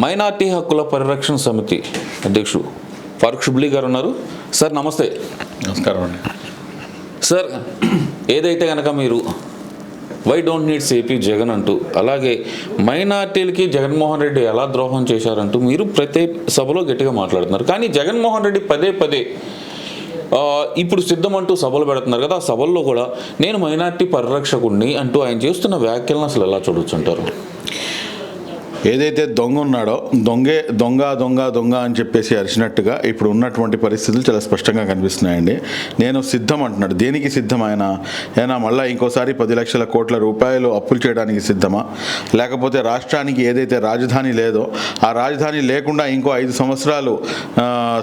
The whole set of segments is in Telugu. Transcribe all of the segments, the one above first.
మైనార్టీ హక్కుల పరిరక్షణ సమితి అధ్యక్షుడు ఫారూక్ షుబ్లీ గారు ఉన్నారు. సార్ నమస్తే. నమస్కారం అండి. సార్ ఏదైతే కనుక మీరు why don't needs AP Jagan అంటూ అలాగే మైనార్టీలకి జగన్మోహన్ రెడ్డి ఎలా ద్రోహం చేశారంటూ మీరు ప్రతి సభలో గట్టిగా మాట్లాడుతున్నారు. కానీ జగన్మోహన్ రెడ్డి పదే పదే ఇప్పుడు సిద్ధం అంటూ సభలు పెడుతున్నారు కదా ఆ సభల్లో కూడా నేను మైనార్టీ పరిరక్షకుడిని అంటూ ఆయన చేస్తున్న వ్యాఖ్యలను అసలు ఎలా చూడొచ్చుంటారు ఏదైతే దొంగ ఉన్నాడో దొంగే దొంగ దొంగ దొంగ అని చెప్పేసి అరిచినట్టుగా ఇప్పుడు ఉన్నటువంటి పరిస్థితులు చాలా స్పష్టంగా కనిపిస్తున్నాయండి. నేను సిద్ధం అంటున్నాడు. దేనికి సిద్ధం ఆయన? ఏనా మళ్ళీ ఇంకోసారి పది లక్షల కోట్ల రూపాయలు అప్పులు చేయడానికి సిద్ధమా? లేకపోతే రాష్ట్రానికి ఏదైతే రాజధాని లేదో ఆ రాజధాని లేకుండా ఇంకో ఐదు సంవత్సరాలు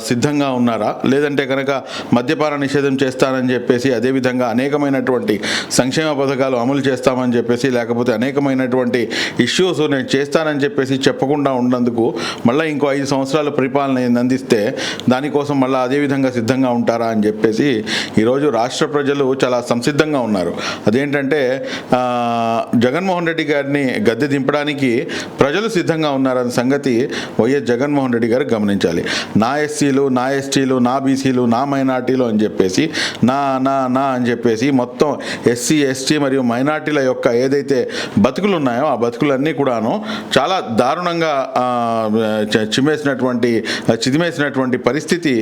సిద్ధంగా ఉన్నారా? లేదంటే కనుక మద్యపాన నిషేధం చేస్తానని చెప్పేసి అదేవిధంగా అనేకమైనటువంటి సంక్షేమ పథకాలు అమలు చేస్తామని చెప్పేసి లేకపోతే అనేకమైనటువంటి ఇష్యూస్ నేను చేస్తానని చెప్పేసి చెప్పకుండా ఉన్నందుకు మళ్ళీ ఇంకో ఐదు సంవత్సరాల పరిపాలన అందిస్తే దానికోసం మళ్ళీ అదేవిధంగా సిద్ధంగా ఉంటారా అని చెప్పేసి ఈరోజు రాష్ట్ర ప్రజలు చాలా సంసిద్ధంగా ఉన్నారు. అదేంటంటే జగన్మోహన్ రెడ్డి గారిని గద్దె దింపడానికి ప్రజలు సిద్ధంగా ఉన్నారన్న సంగతి వైఎస్ జగన్మోహన్ రెడ్డి గారు గమనించాలి. నా ఎస్సీలు నా ఎస్టీలు నా బీసీలు నా మైనార్టీలు అని చెప్పేసి నా నా నా అని చెప్పేసి మొత్తం ఎస్సీ ఎస్టీ మరియు మైనార్టీల యొక్క ఏదైతే బతుకులు ఉన్నాయో ఆ బతుకులన్నీ కూడాను చాలా దారుణంగా చిమ్మేసినటువంటి చిదిమేసినటువంటి పరిస్థితి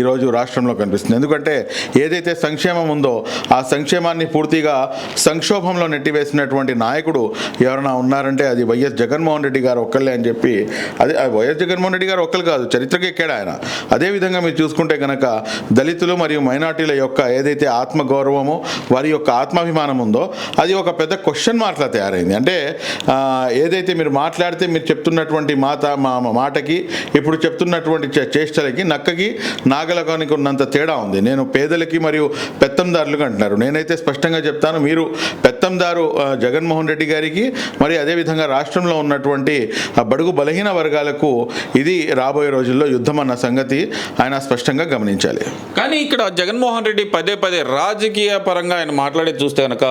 ఈరోజు రాష్ట్రంలో కనిపిస్తుంది. ఎందుకంటే ఏదైతే సంక్షేమం ఉందో ఆ సంక్షేమాన్ని పూర్తిగా సంక్షోభంలో నెట్టివేసినటువంటి నాయకుడు ఎవరైనా ఉన్నారంటే అది వైఎస్ జగన్మోహన్ రెడ్డి గారు ఒక్కళ్ళే అని చెప్పి అదే వైఎస్ జగన్మోహన్ రెడ్డి గారు ఒక్కరు కాదు చరిత్రకి ఎక్కాడు ఆయన. అదేవిధంగా మీరు చూసుకుంటే కనుక దళితులు మరియు మైనార్టీల యొక్క ఏదైతే ఆత్మగౌరవమో వారి యొక్క ఆత్మాభిమానం ఉందో అది ఒక పెద్ద క్వశ్చన్ మార్క్లా తయారైంది. అంటే ఏదైతే మీరు మాట్లాడితే మీరు చెప్తున్నటువంటి మాత మా మాటకి ఇప్పుడు చెప్తున్నటువంటి చే- చేష్టలకి నక్కకి నాగలకానికి ఉన్నంత తేడా ఉంది. నేను పేదలకి మరియు పెత్తందారులకు అంటున్నారు. నేనైతే స్పష్టంగా చెప్తాను మీరు పెత్తందారు జగన్మోహన్ రెడ్డి గారికి మరి అదేవిధంగా రాష్ట్రంలో ఉన్నటువంటి ఆ బడుగు బలహీన వర్గాలకు ఇది రాబోయే రోజుల్లో యుద్ధం అన్న సంగతి ఆయన స్పష్టంగా గమనించాలి. కానీ ఇక్కడ జగన్మోహన్ రెడ్డి పదే పదే రాజకీయ పరంగా ఆయన మాట్లాడే చూస్తే కనుక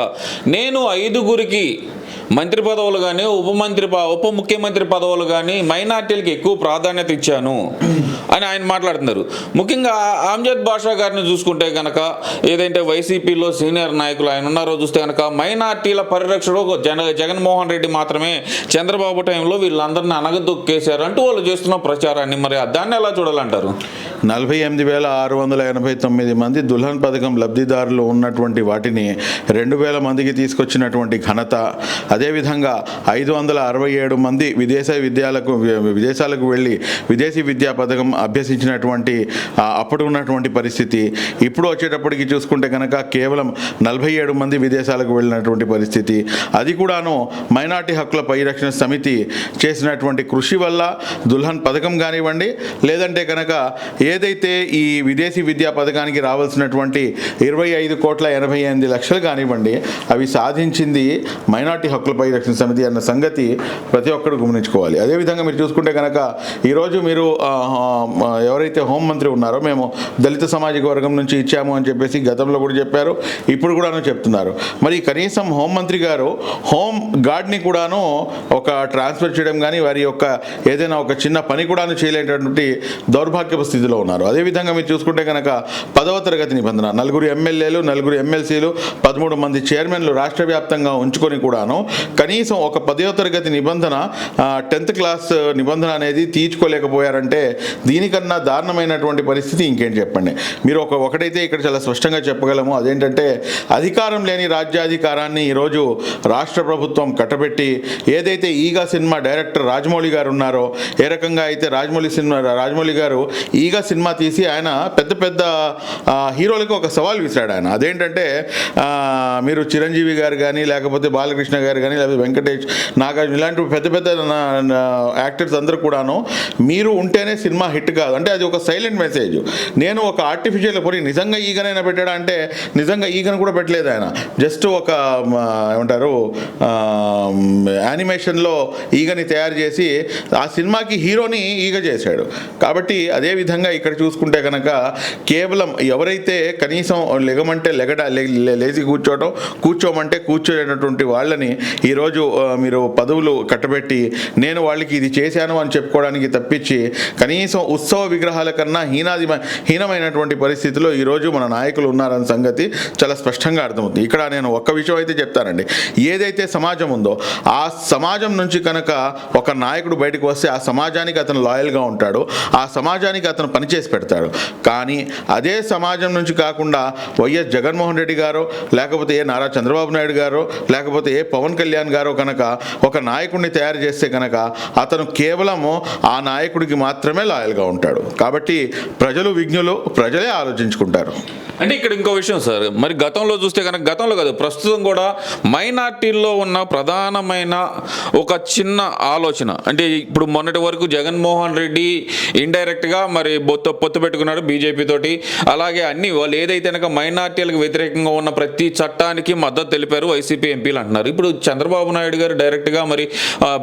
నేను ఐదుగురికి మంత్రి పదవులు కానీ ఉప మంత్రి ప- ఉప ముఖ్యమంత్రి పదవులు కానీ మైనార్టీలకు ఎక్కువ ప్రాధాన్యత ఇచ్చాను అని ఆయన మాట్లాడుతున్నారు. ముఖ్యంగా ఆమ్జద్ బాషా గారిని చూసుకుంటే కనుక ఏదంటే వైసీపీలో సీనియర్ నాయకులు ఆయన ఉన్నారో చూస్తే కనుక మైనార్టీల పరిరక్షణ జన జగన్మోహన్ రెడ్డి మాత్రమే చంద్రబాబు టైంలో వీళ్ళందరినీ అనగదొక్కేశారు అంటూ వాళ్ళు చేస్తున్న ప్రచారాన్ని మరి దాన్ని ఎలా చూడాలంటారు? నలభై ఎనిమిది వేల ఆరు వందల ఎనభై తొమ్మిది మంది దుల్హన్ పథకం లబ్ధిదారులు ఉన్నటువంటి వాటిని రెండు వేల మందికి తీసుకొచ్చినటువంటి ఘనత. అదేవిధంగా ఐదు వందల అరవై ఏడు మంది విదేశ విద్యాలకు విదేశాలకు వెళ్ళి విదేశీ విద్యా పథకం అభ్యసించినటువంటి అప్పుడు ఉన్నటువంటి పరిస్థితి. ఇప్పుడు వచ్చేటప్పటికి చూసుకుంటే కనుక కేవలం నలభై ఏడు మంది విదేశాలకు వెళ్ళినటువంటి పరిస్థితి. అది కూడాను మైనార్టీ హక్కుల పరిరక్షణ సమితి చేసినటువంటి కృషి వల్ల దుల్హన్ పథకం కానివ్వండి లేదంటే కనుక ఏ ఏదైతే ఈ విదేశీ విద్యా పథకానికి రావాల్సినటువంటి ఇరవై ఐదు కోట్ల ఎనభై ఎనిమిది లక్షలు కానివ్వండి అవి సాధించింది మైనార్టీ హక్కుల పరిరక్షణ సమితి అన్న సంగతి ప్రతి ఒక్కరు గమనించుకోవాలి. అదేవిధంగా మీరు చూసుకుంటే కనుక ఈరోజు మీరు ఎవరైతే హోంమంత్రి ఉన్నారో మేము దళిత సామాజిక వర్గం నుంచి ఇచ్చాము అని చెప్పేసి గతంలో కూడా చెప్పారు ఇప్పుడు కూడాను చెప్తున్నారు. మరి కనీసం హోంమంత్రి గారు హోమ్ గార్డ్ని కూడాను ఒక ట్రాన్స్ఫర్ చేయడం కానీ వారి యొక్క ఏదైనా ఒక చిన్న పని కూడాను చేయలేటటువంటి దౌర్భాగ్యపు స్థితిలో ఉన్నారు. అదేవిధంగా మీరు చూసుకుంటే కనుక పదవ తరగతి నిబంధన నలుగురు ఎమ్మెల్యేలు నలుగురు ఎమ్మెల్సీలు పదమూడు మంది చైర్మన్లు రాష్ట్ర వ్యాప్తంగా ఉంచుకొని కూడాను కనీసం ఒక పదవ తరగతి నిబంధన టెన్త్ క్లాస్ నిబంధన అనేది తీర్చుకోలేకపోయారంటే దీనికన్నా దారుణమైనటువంటి పరిస్థితి ఇంకేం చెప్పండి. మీరు ఒక ఒకటైతే ఇక్కడ చాలా స్పష్టంగా చెప్పగలము. అదేంటంటే అధికారం లేని రాజ్యాధికారాన్ని ఈరోజు రాష్ట్ర ప్రభుత్వం కట్టబెట్టి ఏదైతే ఈగా సినిమా డైరెక్టర్ రాజమౌళి గారు ఉన్నారో ఏ రకంగా అయితే రాజమౌళి సినిమా రాజమౌళి గారు ఈగా సినిమా తీసి ఆయన పెద్ద పెద్ద హీరోలకి హీరోలకు ఒక సవాల్ విసిరాడు ఆయన. అదేంటంటే మీరు చిరంజీవి గారు కానీ లేకపోతే బాలకృష్ణ గారు కానీ లేకపోతే వెంకటేష్ నాగార్జున ఇలాంటి పెద్ద పెద్ద యాక్టర్స్ అందరూ కూడాను మీరు ఉంటేనే సినిమా హిట్ కాదు. అంటే అది ఒక సైలెంట్ మెసేజ్. నేను ఒక ఆర్టిఫిషియల్ పోయి నిజంగా ఈగనైనా పెట్టాడా అంటే నిజంగా ఈగను కూడా పెట్టలేదు ఆయన. జస్ట్ ఒక ఏమంటారు యానిమేషన్లో ఈగని తయారు చేసి ఆ సినిమాకి హీరోని ఈగ చేశాడు. కాబట్టి అదే విధంగా ఇక్కడ చూసుకుంటే కనుక కేవలం ఎవరైతే కనీసం లెగమంటే లెగడ లే- లేచి కూర్చోవడం కూర్చోమంటే కూర్చోనేటటువంటి వాళ్ళని ఈరోజు మీరు పదవులు కట్టబెట్టి నేను వాళ్ళకి ఇది చేశాను అని చెప్పుకోవడానికి తప్పించి కనీసం ఉత్సవ విగ్రహాల కన్నా హీనాది హీనమైనటువంటి పరిస్థితిలో ఈరోజు మన నాయకులు ఉన్నారన్న సంగతి చాలా స్పష్టంగా అర్థమవుతుంది. ఇక్కడ నేను ఒక్క విషయం అయితే చెప్తానండి. ఏదైతే సమాజం ఉందో ఆ సమాజం నుంచి కనుక ఒక నాయకుడు బయటకు వస్తే ఆ సమాజానికి అతను లాయల్గా ఉంటాడు. ఆ సమాజానికి అతను పని పనిచేసి పెడతాడు. కానీ అదే సమాజం నుంచి కాకుండా వైఎస్ జగన్మోహన్ రెడ్డి గారు లేకపోతే ఏ నారా చంద్రబాబు నాయుడు గారు లేకపోతే ఏ పవన్ కళ్యాణ్ గారు కనుక ఒక నాయకుడిని తయారు చేస్తే కనుక అతను కేవలము ఆ నాయకుడికి మాత్రమే లాయల్గా ఉంటాడు. కాబట్టి ప్రజలు విజ్ఞులు ప్రజలే ఆలోచించుకుంటారు. అంటే ఇక్కడ ఇంకో విషయం సార్ మరి గతంలో చూస్తే కనుక గతంలో కాదు ప్రస్తుతం కూడా మైనార్టీల్లో ఉన్న ప్రధానమైన ఒక చిన్న ఆలోచన. అంటే ఇప్పుడు మొన్నటి వరకు జగన్మోహన్ రెడ్డి ఇండైరెక్ట్గా మరి బొత్తు పొత్తు పెట్టుకున్నాడు బీజేపీ తోటి. అలాగే అన్ని వాళ్ళు ఏదైతే కనుక మైనార్టీలకు వ్యతిరేకంగా ఉన్న ప్రతి చట్టానికి మద్దతు తెలిపారు వైసీపీ ఎంపీలు అంటున్నారు. ఇప్పుడు చంద్రబాబు నాయుడు గారు డైరెక్ట్గా మరి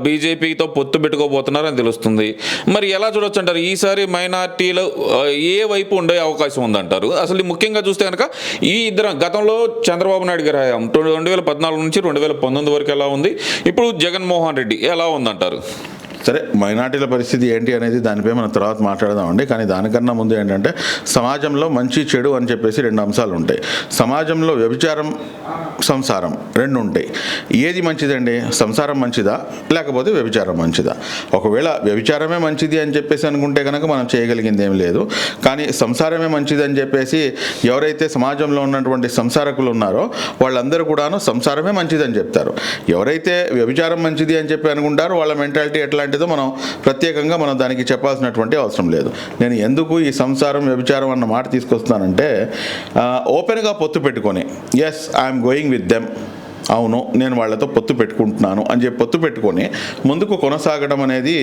బీజేపీతో పొత్తు పెట్టుకోబోతున్నారని తెలుస్తుంది. మరి ఎలా చూడొచ్చు అంటారు? ఈసారి మైనార్టీలు ఏ వైపు ఉండే అవకాశం ఉందంటారు? అసలు ముఖ్యంగా చూస్తే కనుక ఈ ఇద్దరు గతంలో చంద్రబాబు నాయుడు గారి హయాం రెండు వేల పద్నాలుగు నుంచి రెండు వేల పంతొమ్మిది వరకు ఎలా ఉంది? ఇప్పుడు జగన్మోహన్ రెడ్డి ఎలా ఉందంటారు? సరే మైనార్టీల పరిస్థితి ఏంటి అనేది దానిపై మనం తర్వాత మాట్లాడదామండి. కానీ దానికన్నా ముందు ఏంటంటే సమాజంలో మంచి చెడు అని చెప్పేసి రెండు అంశాలు ఉంటాయి. సమాజంలో వ్యభిచారం సంసారం రెండు ఉంటాయి. ఏది మంచిదండి? సంసారం మంచిదా? లేకపోతే వ్యభిచారం మంచిదా? ఒకవేళ వ్యభిచారమే మంచిది అని చెప్పేసి అనుకుంటే కనుక మనం చేయగలిగింది ఏం లేదు. కానీ సంసారమే మంచిది అని చెప్పేసి ఎవరైతే సమాజంలో ఉన్నటువంటి సంసారకులు ఉన్నారో వాళ్ళందరూ కూడాను సంసారమే మంచిది అని చెప్తారు. ఎవరైతే వ్యభిచారం మంచిది అని చెప్పి అనుకుంటారో వాళ్ళ మెంటాలిటీ ఎట్లాంటి ఇలాంటిదో మనం ప్రత్యేకంగా మనం దానికి చెప్పాల్సినటువంటి అవసరం లేదు. నేను ఎందుకు ఈ సంసారం వ్యభిచారం అన్న మాట తీసుకొస్తున్నానంటే ఓపెన్గా పొత్తు పెట్టుకొని yes I'm going with them అవును నేను వాళ్ళతో పొత్తు పెట్టుకుంటున్నాను అని చెప్పి పొత్తు పెట్టుకొని ముందుకు కొనసాగడం అనేది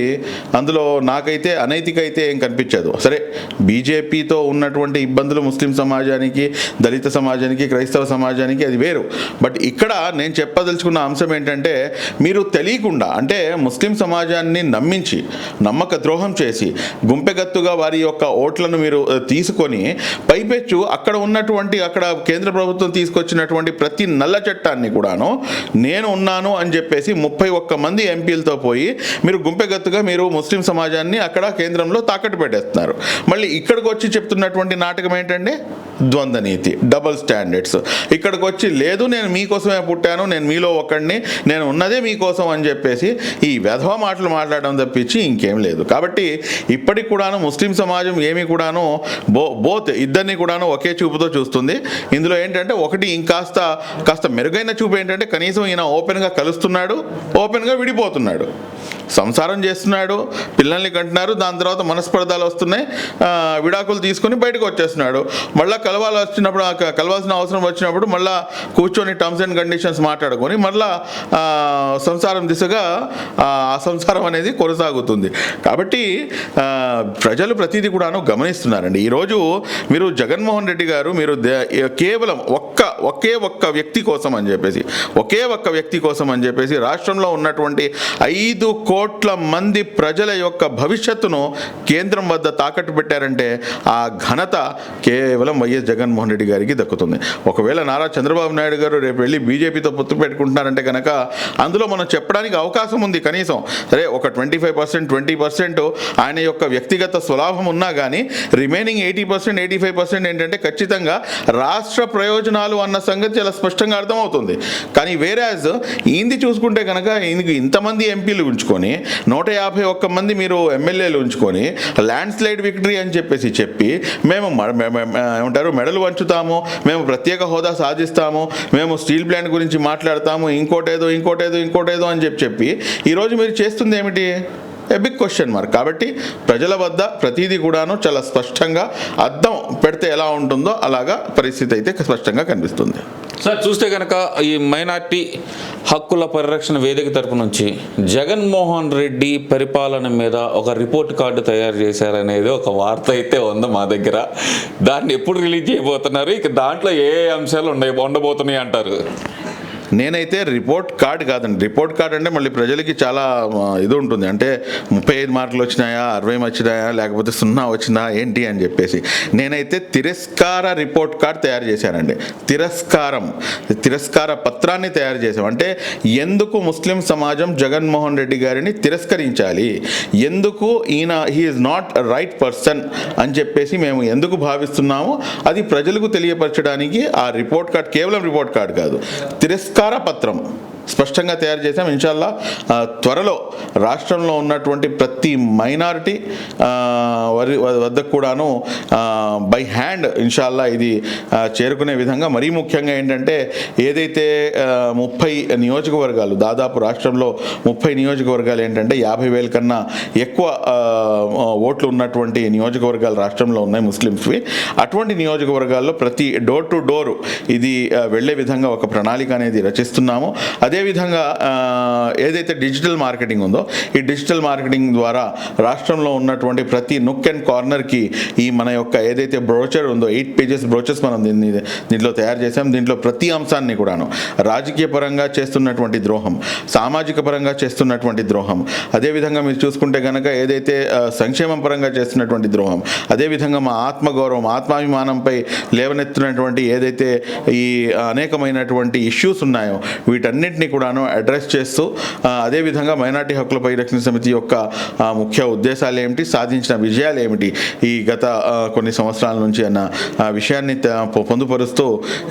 అందులో నాకైతే అనైతిక అయితే ఏం కనిపించదు. సరే బీజేపీతో ఉన్నటువంటి ఇబ్బందులు ముస్లిం సమాజానికి దళిత సమాజానికి క్రైస్తవ సమాజానికి అది వేరు. బట్ ఇక్కడ నేను చెప్పదలుచుకున్న అంశం ఏంటంటే మీరు తెలియకుండా అంటే ముస్లిం సమాజాన్ని నమ్మించి నమ్మక ద్రోహం చేసి గుంపెగత్తుగా వారి యొక్క ఓట్లను మీరు తీసుకొని పైపెచ్చు అక్కడ ఉన్నటువంటి అక్కడ కేంద్ర ప్రభుత్వం తీసుకొచ్చినటువంటి ప్రతి నల్ల చట్టాన్ని కూడా కూడాను నేను ఉన్నాను అని చెప్పేసి ముప్పై ఒక్క మంది ఎంపీలతో పోయి మీరు గుంపెగత్తుగా మీరు ముస్లిం సమాజాన్ని అక్కడ కేంద్రంలో తాకట్టు పెట్టేస్తున్నారు. మళ్ళీ ఇక్కడికి వచ్చి చెప్తున్నటువంటి నాటకం ఏంటంటే ద్వంద్వ నీతి డబుల్ స్టాండర్డ్స్ ఇక్కడికి వచ్చి లేదు నేను మీకోసమే పుట్టాను నేను మీలో ఒకడిని నేను ఉన్నదే మీకోసం అని చెప్పేసి ఈ వెధవ మాటలు మాట్లాడడం తప్పించి ఇంకేం లేదు. కాబట్టి ఇప్పటికి కూడాను ముస్లిం సమాజం ఏమి కూడాను బో బోత్ ఇద్దరిని కూడాను ఒకే చూపుతో చూస్తుంది. ఇందులో ఏంటంటే ఒకటి ఇంకాస్త కాస్త మెరుగైన చూపు ఏంటంటే కనీసం ఈయన ఓపెన్గా కలుస్తున్నాడు ఓపెన్గా విడిపోతున్నాడు. సంసారం చేస్తున్నాడు పిల్లల్ని కంటున్నారు దాని తర్వాత మనస్పర్ధాలు వస్తున్నాయి విడాకులు తీసుకొని బయటకు వచ్చేస్తున్నాడు. మళ్ళీ కలవాలి వచ్చినప్పుడు కలవాల్సిన అవసరం వచ్చినప్పుడు మళ్ళీ కూర్చొని టర్మ్స్ అండ్ కండిషన్స్ మాట్లాడుకొని మళ్ళీ సంసారం దిశగా ఆ సంసారం అనేది కొనసాగుతుంది. కాబట్టి ప్రజలు ప్రతిదీ కూడాను గమనిస్తున్నారండి. ఈరోజు మీరు జగన్మోహన్ రెడ్డి గారు మీరు దే- కేవలం ఒక్క ఒకే ఒక్క వ్యక్తి కోసం అని చెప్పేసి ఒకే ఒక్క వ్యక్తి కోసం అని చెప్పేసి రాష్ట్రంలో ఉన్నటువంటి ఐదు కోట్ల మంది ప్రజల యొక్క భవిష్యత్తును కేంద్రం వద్ద తాకట్టు పెట్టారంటే ఆ ఘనత కేవలం వైఎస్ జగన్మోహన్ రెడ్డి గారికి దక్కుతుంది. ఒకవేళ నారా చంద్రబాబు నాయుడు గారు రేపు వెళ్ళి బీజేపీతో పొత్తు పెట్టుకుంటున్నారంటే కనుక అందులో మనం చెప్పడానికి అవకాశం ఉంది కనీసం. సరే ఒక twenty five percent twenty percent ఆయన యొక్క వ్యక్తిగత స్వలాభం ఉన్నా కానీ remaining eighty percent eighty five percent ఏంటంటే ఖచ్చితంగా రాష్ట్ర ప్రయోజనాలు అన్న సంగతి చాలా స్పష్టంగా అర్థమవుతుంది. కానీ వేరాజ్ ఇంది చూసుకుంటే కనుక ఈయనకి ఇంతమంది ఎంపీలు ఉంచుకొని నూట యాభై ఒక్క మంది మీరు ఎమ్మెల్యేలు ఉంచుకొని ల్యాండ్ స్లైడ్ విక్టరీ అని చెప్పేసి చెప్పి మేము మ- ఏమంటారు మెడలు వంచుతాము మేము ప్రత్యేక హోదా సాధిస్తాము మేము స్టీల్ ప్లాంట్ గురించి మాట్లాడతాము ఇంకోటేదో ఇంకోటేదో ఇంకోటేదో అని చెప్పి చెప్పి ఈరోజు మీరు చేస్తుంది ఏమిటి? ఏ బిగ్ క్వశ్చన్ మార్క్ కాబట్టి ప్రజల వద్ద ప్రతిదీ కూడాను చాలా స్పష్టంగా అర్థం పెడితే ఎలా ఉంటుందో అలాగా పరిస్థితి అయితే స్పష్టంగా కనిపిస్తుంది. సార్ చూస్తే కనుక ఈ మైనార్టీ హక్కుల పరిరక్షణ వేదిక తరపు నుంచి జగన్మోహన్ రెడ్డి పరిపాలన మీద ఒక రిపోర్ట్ కార్డు తయారు చేశారనేది ఒక వార్త అయితే ఉంది మా దగ్గర. దాన్ని ఎప్పుడు రిలీజ్ చేయబోతున్నారు? ఇక దాంట్లో ఏ ఏ అంశాలు ఉండే ఉండబోతున్నాయి అంటారు? నేనైతే రిపోర్ట్ కార్డ్ కాదండి. రిపోర్ట్ కార్డ్ అంటే మళ్ళీ ప్రజలకి చాలా ఇది ఉంటుంది. అంటే ముప్పై ఐదు మార్కులు వచ్చినాయా అరవై వచ్చినాయా లేకపోతే సున్నా వచ్చినా ఏంటి అని చెప్పేసి. నేనైతే తిరస్కార రిపోర్ట్ కార్డ్ తయారు చేశానండి. తిరస్కారం. తిరస్కార పత్రాన్ని తయారు చేశాం. అంటే ఎందుకు ముస్లిం సమాజం జగన్మోహన్ రెడ్డి గారిని తిరస్కరించాలి? ఎందుకు ఈయన హీఈస్ నాట్ రైట్ పర్సన్ అని చెప్పేసి మేము ఎందుకు భావిస్తున్నామో? అది ప్రజలకు తెలియపరచడానికి ఆ రిపోర్ట్ కార్డ్ కేవలం రిపోర్ట్ కార్డ్ కాదు. తిరస్కార పత్రం స్పష్టంగా తయారు చేశాం. ఇన్షాల్లా త్వరలో రాష్ట్రంలో ఉన్నటువంటి ప్రతి మైనారిటీ వరి వద్దకు కూడాను బై హ్యాండ్ ఇన్షాల్లా ఇది చేరుకునే విధంగా. మరీ ముఖ్యంగా ఏంటంటే ఏదైతే ముప్పై నియోజకవర్గాలు దాదాపు రాష్ట్రంలో ముప్పై నియోజకవర్గాలు ఏంటంటే యాభై వేల కన్నా ఎక్కువ ఓట్లు ఉన్నటువంటి నియోజకవర్గాలు రాష్ట్రంలో ఉన్నాయి ముస్లిమ్స్వి. అటువంటి నియోజకవర్గాల్లో ప్రతి డోర్ టు డోర్ ఇది వెళ్ళే విధంగా ఒక ప్రణాళిక అనేది రచిస్తున్నాము. అదే అదేవిధంగా ఏదైతే డిజిటల్ మార్కెటింగ్ ఉందో ఈ డిజిటల్ మార్కెటింగ్ ద్వారా రాష్ట్రంలో ఉన్నటువంటి ప్రతి నుక్ అండ్ కార్నర్కి ఈ మన యొక్క ఏదైతే బ్రోచర్ ఉందో ఎయిట్ పేజెస్ బ్రోచర్స్ మనం దీన్ని దీంట్లో తయారు చేసాం దీంట్లో ప్రతి అంశాన్ని కూడాను రాజకీయ పరంగా చేస్తున్నటువంటి ద్రోహం సామాజిక పరంగా చేస్తున్నటువంటి ద్రోహం అదేవిధంగా మీరు చూసుకుంటే కనుక ఏదైతే సంక్షేమం పరంగా చేస్తున్నటువంటి ద్రోహం అదేవిధంగా మా ఆత్మగౌరవం ఆత్మాభిమానంపై లేవనెత్తునటువంటి ఏదైతే ఈ అనేకమైనటువంటి ఇష్యూస్ ఉన్నాయో వీటన్నిటిని కూడాను అడ్రస్ చేస్తూ అదేవిధంగా మైనార్టీ హక్కుల పరిరక్షణ సమితి యొక్క ముఖ్య ఉద్దేశాలు ఏమిటి సాధించిన విజయాలు ఏమిటి ఈ గత కొన్ని సంవత్సరాల నుంచి అన్న విషయాన్ని పొందుపరుస్తూ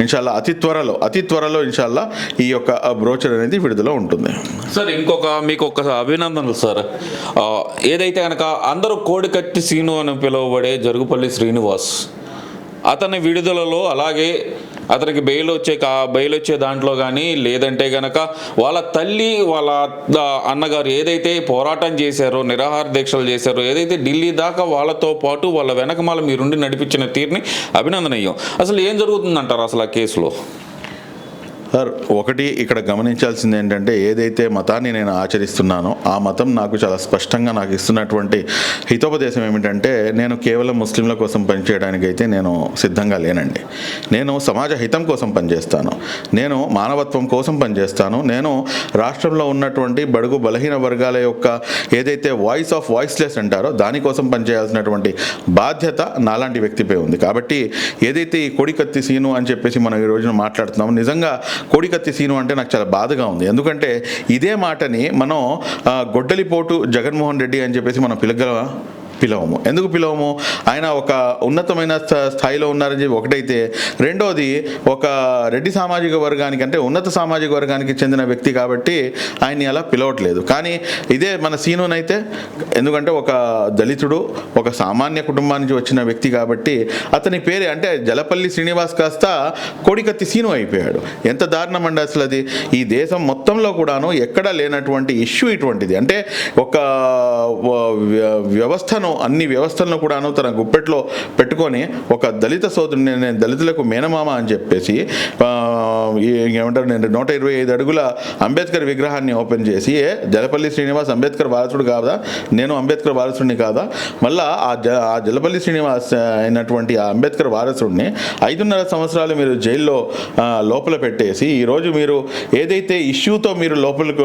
ఇన్షాల్లా అతి త్వరలో అతి త్వరలో ఇన్షాల్లా ఈ యొక్క బ్రోచర్ అనేది విడుదల ఉంటుంది. సార్ ఇంకొక మీకు ఒక అభినందనలు సార్. ఏదైతే కనుక అందరూ కోడికత్తి సీను అని పిలువబడే జరుగుపల్లి శ్రీనివాస్ అతని విడుదలలో అలాగే అతనికి బెయిల్ వచ్చే కా బెయిల్ వచ్చే దాంట్లో కానీ లేదంటే గనక వాళ్ళ తల్లి వాళ్ళ అన్నగారు ఏదైతే పోరాటం చేశారో నిరాహార దీక్షలు చేశారో ఏదైతే ఢిల్లీ దాకా వాళ్ళతో పాటు వాళ్ళ వెనకమాల మీరుండి నడిపించిన తీరుని అభినందనీయం. అసలు ఏం జరుగుతుందంటారు అసలు ఆ కేసులో? సార్ ఒకటి ఇక్కడ గమనించాల్సింది ఏంటంటే ఏదైతే మతాన్ని నేను ఆచరిస్తున్నానో ఆ మతం నాకు చాలా స్పష్టంగా నాకు ఇస్తున్నటువంటి హితోపదేశం ఏమిటంటే నేను కేవలం ముస్లింల కోసం పనిచేయడానికైతే నేను సిద్ధంగా లేనండి. నేను సమాజ హితం కోసం పనిచేస్తాను. నేను మానవత్వం కోసం పనిచేస్తాను. నేను రాష్ట్రంలో ఉన్నటువంటి బడుగు బలహీన వర్గాల యొక్క ఏదైతే వాయిస్ ఆఫ్ వాయిస్లెస్ అంటారో దానికోసం పనిచేయాల్సినటువంటి బాధ్యత నాలాంటి వ్యక్తిపై ఉంది. కాబట్టి ఏదైతే ఈ కొడికత్తి సీను అని చెప్పేసి మనం ఈ రోజున మాట్లాడుతున్నాం నిజంగా కోడికత్తి సీను అంటే నాకు చాలా బాధగా ఉంది. ఎందుకంటే ఇదే మాటని మనం గొడ్డలిపోటు జగన్మోహన్ రెడ్డి అని చెప్పేసి మనం పిలగలవా? పిలవము. ఎందుకు పిలవము? ఆయన ఒక ఉన్నతమైన స్థ- స్థాయిలో ఉన్నారని చెప్పి ఒకటైతే రెండోది ఒక రెడ్డి సామాజిక వర్గానికి అంటే ఉన్నత సామాజిక వర్గానికి చెందిన వ్యక్తి కాబట్టి ఆయన్ని అలా పిలవట్లేదు. కానీ ఇదే మన సీనునైతే ఎందుకంటే ఒక దళితుడు ఒక సామాన్య కుటుంబానికి వచ్చిన వ్యక్తి కాబట్టి అతని పేరే అంటే జలపల్లి శ్రీనివాస్ కాస్త కోడికత్తి సీను అయిపోయాడు. ఎంత దారుణం అండి అసలు అది. ఈ దేశం మొత్తంలో కూడాను ఎక్కడా లేనటువంటి ఇష్యూ ఇటువంటిది. అంటే ఒక వ- వ్య- అన్ని వ్యవస్థలను కూడాను తన గుప్పెట్లో పెట్టుకొని ఒక దళిత సోదరుని నేను దళితులకు మేనమామ అని చెప్పేసి ఏమంటారు నేను నూట ఇరవై ఐదు అడుగుల అంబేద్కర్ విగ్రహాన్ని ఓపెన్ చేసి ఏ జలపల్లి శ్రీనివాస్ అంబేద్కర్ వారసుడు కాదా? నేను అంబేద్కర్ వారసుడిని కాదా? మళ్ళా ఆ జ ఆ జలపల్లి శ్రీనివాస్ అయినటువంటి ఆ అంబేద్కర్ వారసుడిని ఐదున్నర సంవత్సరాలు మీరు జైల్లో లోపల పెట్టేసి ఈరోజు మీరు ఏదైతే ఇష్యూతో మీరు లోపలకు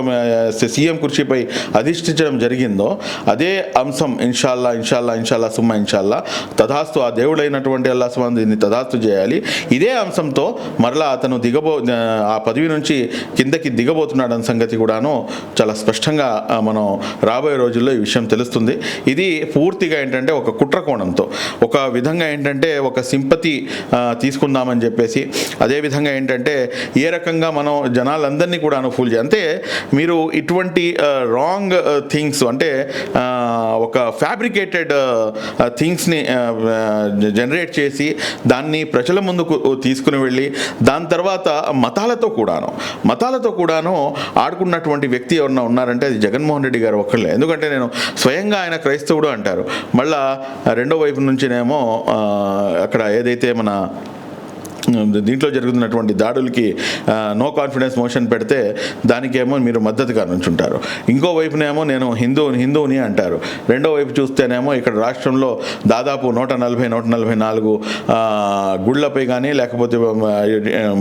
సీఎం కుర్చీపై అధిష్ఠించడం జరిగిందో అదే అంశం ఇన్షాల్లా ఇన్షాల్లా ఇన్షాల్లా సుమ్మ ఇన్షాల్లా తథాస్తు ఆ దేవుడైనటువంటి అల్లా దీన్ని తథాస్తు చేయాలి. ఇదే అంశంతో మరలా అతను దిగబో ఆ పదవి నుంచి కిందకి దిగబోతున్నాడు అన్న సంగతి కూడాను చాలా స్పష్టంగా మనం రాబోయే రోజుల్లో ఈ విషయం తెలుస్తుంది. ఇది పూర్తిగా ఏంటంటే ఒక కుట్ర కోణంతో. ఒక విధంగా ఏంటంటే ఒక సింపతి తీసుకుందామని చెప్పేసి అదేవిధంగా ఏంటంటే ఏ రకంగా మనం జనాలందరినీ కూడాను ఫూల్ చేయాలి అంటే మీరు ఇటువంటి రాంగ్ థింగ్స్ అంటే ఒక ఫ్యాబ్రికేటెడ్ థింగ్స్ని జనరేట్ చేసి దాన్ని ప్రజల ముందుకు తీసుకుని వెళ్ళి దాని తర్వాత తర్వాత మతాలతో కూడాను మతాలతో కూడాను ఆడుకున్నటువంటి వ్యక్తి ఎవరన్నా ఉన్నారంటే అది జగన్మోహన్ రెడ్డి గారు ఒక్కళ్ళే. ఎందుకంటే నేను స్వయంగా ఆయన క్రైస్తవుడు అంటారు. మళ్ళా రెండో వైపు నుంచినేమో అక్కడ ఏదైతే మన దీంట్లో జరుగుతున్నటువంటి దాడులకి నో కాన్ఫిడెన్స్ మోషన్ పెడితే దానికేమో మీరు మద్దతుగా నుంచుంటారు. ఇంకో వైపునేమో నేను హిందూ హిందువుని అంటారు. రెండో వైపు చూస్తేనేమో ఇక్కడ రాష్ట్రంలో దాదాపు నూట నలభై నూట నలభై నాలుగు గుళ్ళపై కానీ లేకపోతే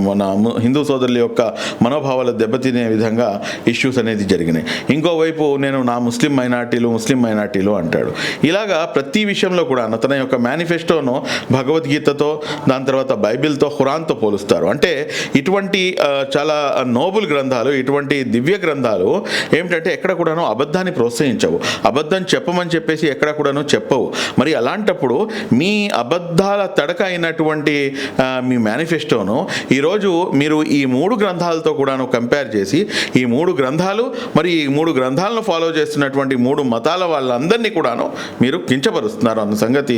మన హిందూ సోదరుల యొక్క మనోభావాలు దెబ్బతినే విధంగా ఇష్యూస్ అనేది జరిగినాయి. ఇంకోవైపు నేను నా ముస్లిం మైనార్టీలు ముస్లిం మైనార్టీలు అంటాడు. ఇలాగా ప్రతి విషయంలో కూడా తన యొక్క మేనిఫెస్టోను భగవద్గీతతో దాని తర్వాత బైబిల్తో ఖురాన్తో పోలుస్తారు. అంటే ఇటువంటి చాలా నోబుల్ గ్రంథాలు ఇటువంటి దివ్య గ్రంథాలు ఏమిటంటే ఎక్కడ కూడాను అబద్ధాన్ని ప్రోత్సహించవు. అబద్ధం చెప్పమని చెప్పేసి ఎక్కడ కూడాను చెప్పవు. మరి అలాంటప్పుడు మీ అబద్ధాల తడక అయినటువంటి మీ మేనిఫెస్టోను ఈరోజు మీరు ఈ మూడు గ్రంథాలతో కూడాను కంపేర్ చేసి ఈ మూడు గ్రంథాలు మరి ఈ మూడు గ్రంథాలను ఫాలో చేస్తున్నటువంటి మూడు మతాల వాళ్ళందరినీ కూడాను మీరు కించపరుస్తున్నారు. అన్న సంగతి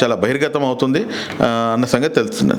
చాలా బహిర్గతం అవుతుంది అన్న సంగతి తెలుస్తున్నది